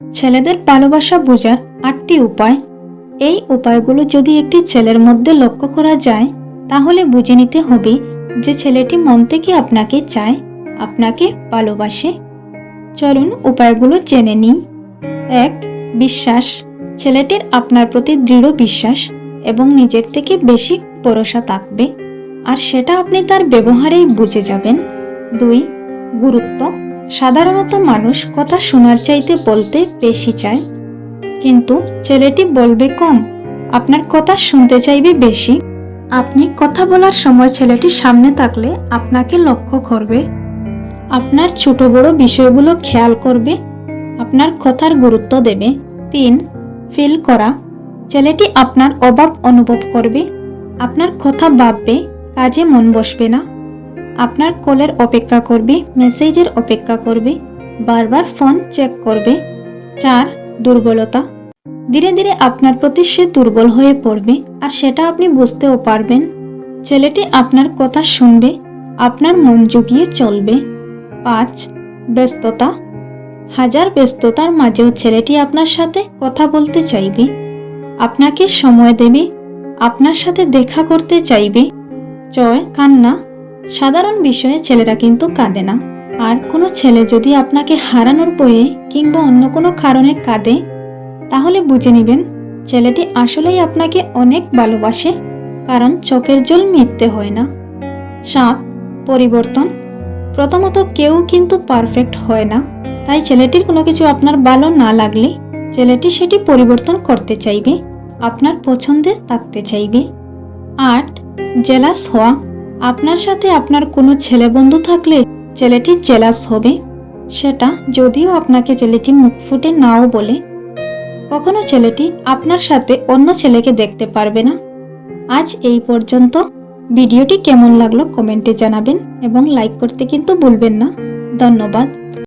ছেলেদের ভালোবাসা বোঝার আটটি উপায়। এই উপায়গুলো যদি একটি ছেলের মধ্যে লক্ষ্য করা যায়, তাহলে বুঝে নিতে হবে যে ছেলেটি মন থেকে আপনাকে চায়, আপনাকে ভালোবাসে। চলুন উপায়গুলো জেনে নিই। এক, বিশ্বাস। ছেলেটির আপনার প্রতি দৃঢ় বিশ্বাস এবং নিজের থেকে বেশি ভরসা থাকবে, আর সেটা আপনি তার ব্যবহারেই বুঝে যাবেন। দুই, গুরুত্ব। সাধারণত মানুষ কথা শোনার চাইতে বলতে বেশি চায়। কিন্তু ছেলেটি বলবে কম, আপনার কথা শুনতে চাইবে বেশি। আপনি কথা বলার সময় ছেলেটি সামনে থাকলে আপনাকে লক্ষ্য করবে। আপনার ছোট বড় বিষয়গুলো খেয়াল করবে। আপনার কথার গুরুত্ব দেবে। তিন, ফিল করা। ছেলেটি আপনার অভাব অনুভব করবে। আপনার কথা ভাববে, কাজে মন বসবে না। আপনার কলের অপেক্ষা করবে, মেসেজের অপেক্ষা করবে, বারবার ফোন চেক করবে। চার, দুর্বলতা। ধীরে ধীরে আপনার প্রতি সে দুর্বল হয়ে পড়বে, আর সেটা আপনি বুঝতেও পারবেন। ছেলেটি আপনার কথা শুনবে, আপনার মন জুগিয়ে চলবে। পাঁচ, ব্যস্ততা। হাজার ব্যস্ততার মাঝেও ছেলেটি আপনার সাথে কথা বলতে চাইবে। আপনাকে সময় দেবে, আপনার সাথে দেখা করতে চাইবে। চয় কান্না। সাধারণ বিষয়ে ছেলেরা কিন্তু কাঁদে না। আর কোনো ছেলে যদি আপনাকে হারানোর বয়ে কিংবা অন্য কোনো কারণে কাঁদে, তাহলে বুঝে নেবেন ছেলেটি আসলেই আপনাকে অনেক ভালোবাসে, কারণ চোখের জল মিথ্যে হয় না। সাত, পরিবর্তন। প্রথমত কেউ কিন্তু পারফেক্ট হয় না, তাই ছেলেটির কোনো কিছু আপনার ভালো না লাগলে ছেলেটি সেটি পরিবর্তন করতে চাইবে, আপনার পছন্দে থাকতে চাইবে। আট, জেলাস হওয়া। আপনার সাথে আপনার কোনো ছেলে বন্ধু থাকলে ছেলেটি জেলাস হবে। সেটা যদিও আপনাকে ছেলেটি মুখ ফুটে নাও বলে। কখনো ছেলেটি আপনার সাথে অন্য ছেলেকে দেখতে পারবে না। আজ এই পর্যন্ত। ভিডিওটি কেমন লাগল কমেন্টে জানাবেন এবং লাইক করতে কিন্তু ভুলবেন না। ধন্যবাদ।